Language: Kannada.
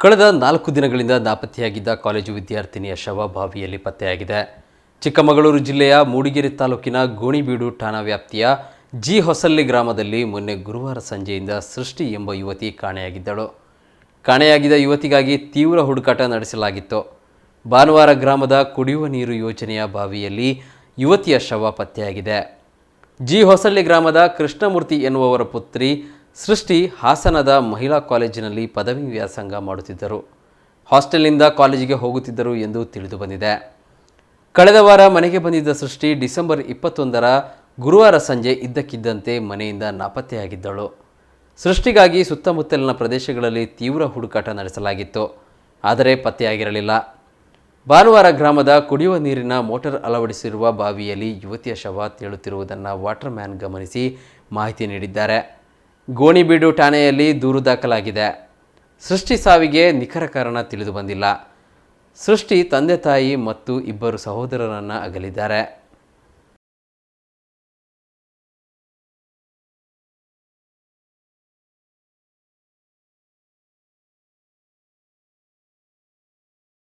ಕಳೆದ ನಾಲ್ಕು ದಿನಗಳಿಂದ ನಾಪತ್ತೆಯಾಗಿದ್ದ ಕಾಲೇಜು ವಿದ್ಯಾರ್ಥಿನಿಯ ಶವ ಬಾವಿಯಲ್ಲಿ ಪತ್ತೆಯಾಗಿದೆ. ಚಿಕ್ಕಮಗಳೂರು ಜಿಲ್ಲೆಯ ಮೂಡಿಗೆರೆ ತಾಲೂಕಿನ ಗೋಣಿಬೀಡು ಠಾಣಾ ವ್ಯಾಪ್ತಿಯ ಜಿ ಹೊಸಳ್ಳಿ ಗ್ರಾಮದಲ್ಲಿ ಮೊನ್ನೆ ಗುರುವಾರ ಸಂಜೆಯಿಂದ ಸೃಷ್ಟಿ ಎಂಬ ಯುವತಿ ಕಾಣೆಯಾಗಿದ್ದಳು. ಕಾಣೆಯಾಗಿದ್ದ ಯುವತಿಗಾಗಿ ತೀವ್ರ ಹುಡುಕಾಟ ನಡೆಸಲಾಗಿತ್ತು. ಭಾನುವಾರ ಗ್ರಾಮದ ಕುಡಿಯುವ ನೀರು ಯೋಜನೆಯ ಬಾವಿಯಲ್ಲಿ ಯುವತಿಯ ಶವ ಪತ್ತೆಯಾಗಿದೆ. ಜಿ ಹೊಸಳ್ಳಿ ಗ್ರಾಮದ ಕೃಷ್ಣಮೂರ್ತಿ ಎನ್ನುವವರ ಪುತ್ರಿ ಸೃಷ್ಟಿ ಹಾಸನದ ಮಹಿಳಾ ಕಾಲೇಜಿನಲ್ಲಿ ಪದವಿ ವ್ಯಾಸಂಗ ಮಾಡುತ್ತಿದ್ದರು. ಹಾಸ್ಟೆಲ್ನಿಂದ ಕಾಲೇಜಿಗೆ ಹೋಗುತ್ತಿದ್ದರು ಎಂದು ತಿಳಿದು ಬಂದಿದೆ. ಕಳೆದ ವಾರ ಮನೆಗೆ ಬಂದಿದ್ದ ಸೃಷ್ಟಿ ಡಿಸೆಂಬರ್ ಇಪ್ಪತ್ತೊಂದರ ಗುರುವಾರ ಸಂಜೆ ಇದ್ದಕ್ಕಿದ್ದಂತೆ ಮನೆಯಿಂದ ನಾಪತ್ತೆಯಾಗಿದ್ದಳು. ಸೃಷ್ಟಿಗಾಗಿ ಸುತ್ತಮುತ್ತಲಿನ ಪ್ರದೇಶಗಳಲ್ಲಿ ತೀವ್ರ ಹುಡುಕಾಟ ನಡೆಸಲಾಗಿತ್ತು. ಆದರೆ ಪತ್ತೆಯಾಗಿರಲಿಲ್ಲ. ಭಾನುವಾರ ಗ್ರಾಮದ ಕುಡಿಯುವ ನೀರಿನ ಮೋಟಾರ್ ಅಳವಡಿಸಿರುವ ಬಾವಿಯಲ್ಲಿ ಯುವತಿಯ ಶವ ತೇಳುತ್ತಿರುವುದನ್ನು ವಾಟರ್ಮ್ಯಾನ್ ಗಮನಿಸಿ ಮಾಹಿತಿ ನೀಡಿದ್ದಾರೆ. ಗೋಣಿಬೀಡು ಠಾಣೆಯಲ್ಲಿ ದೂರು ದಾಖಲಾಗಿದೆ. ಸೃಷ್ಟಿ ಸಾವಿಗೆ ನಿಖರ ಕಾರಣ ತಿಳಿದು ಬಂದಿಲ್ಲ. ಸೃಷ್ಟಿ ತಂದೆ ತಾಯಿ ಮತ್ತು ಇಬ್ಬರು ಸಹೋದರರನ್ನು ಅಗಲಿದ್ದಾರೆ.